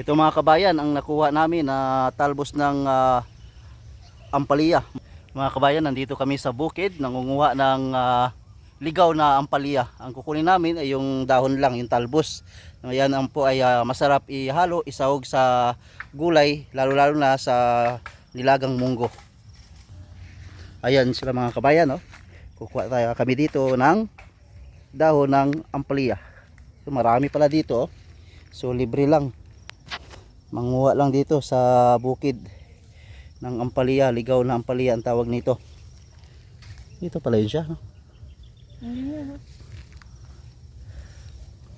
Ito mga kabayan, ang nakuha namin na talbos ng ah, ampalaya. Mga kabayan, nandito kami sa bukid, nangunguha ng ah, ligaw na ampalaya. Ang kukunin namin ay yung dahon lang, yung talbos. Yan ang po ay ah, masarap ihalo, isahog sa gulay, lalo-lalo na sa nilagang munggo. Ayan sila mga kabayan, no? Kukuha tayo kami dito ng dahon ng ampalaya. So, marami pala dito, oh. So libre lang. Manguha lang dito sa bukid ng ampalaya, ligaw na ampalaya ang tawag nito. Dito pala yun siya. No?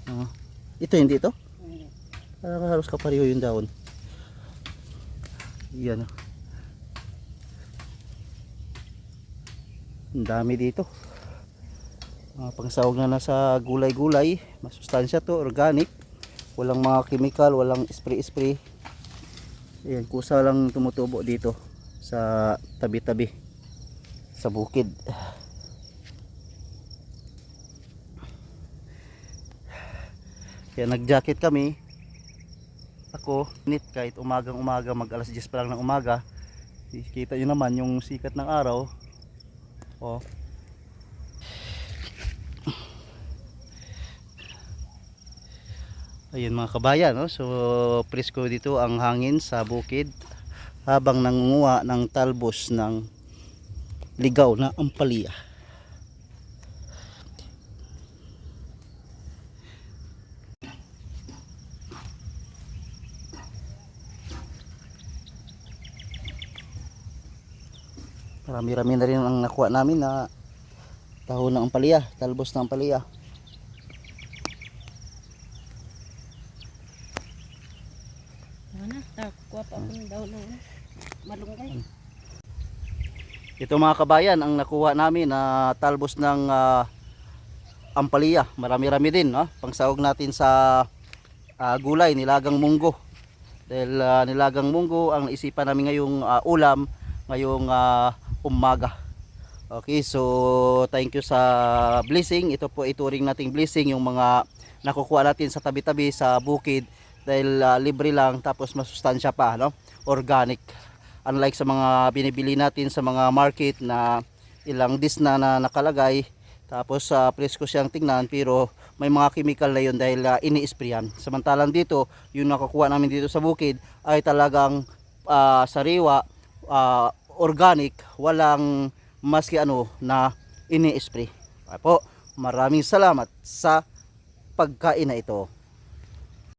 Ah, ito hindi ito? Parang halos kapareho yung dahon. Yan. Ang dami dito. Mga pangsawag na nasa gulay-gulay. Masustansya to, organic. Walang mga chemical, walang spray-spray. Ayan, kusa lang tumutubo dito sa tabi-tabi sa bukid. Kaya nag-jacket kami. Ako, nit kahit umagang umaga, mag alas 10 pa lang ng umaga. Kita nyo naman yung sikat ng araw. Oh, Ayun mga kabayan, no? so presko dito ang hangin sa bukid habang nangunguha ng talbos ng ligaw na ampalaya. Marami-rami na rin ang nakuha namin na tahon ng ampalaya, talbos ng ampalaya. Ano? Kuha pa ako ng daw ng malunggay. Ito mga kabayan, ang nakuha namin na talbos ng ah, ampalaya. Marami-rami din, no? Pangsahog natin sa ah, gulay, nilagang munggo. Dahil ah, nilagang munggo ang naisipan namin ngayong ah, ulam, ngayong ah, umaga. Okay, so thank you sa blessing. Ito po ituring nating blessing yung mga nakukuha natin sa tabi-tabi sa bukid dahil ah, libre lang tapos masustansya pa, no? Organic. Unlike sa mga binibili natin sa mga market na ilang dis na, na nakalagay tapos sa presko siyang tingnan pero may mga chemical na yun dahil uh, ini-sprayan. Samantalang dito yung nakukuha namin dito sa bukid ay talagang ah, sariwa ah, organic. Walang maski ano na ini-spray. Po maraming salamat sa pagkain na ito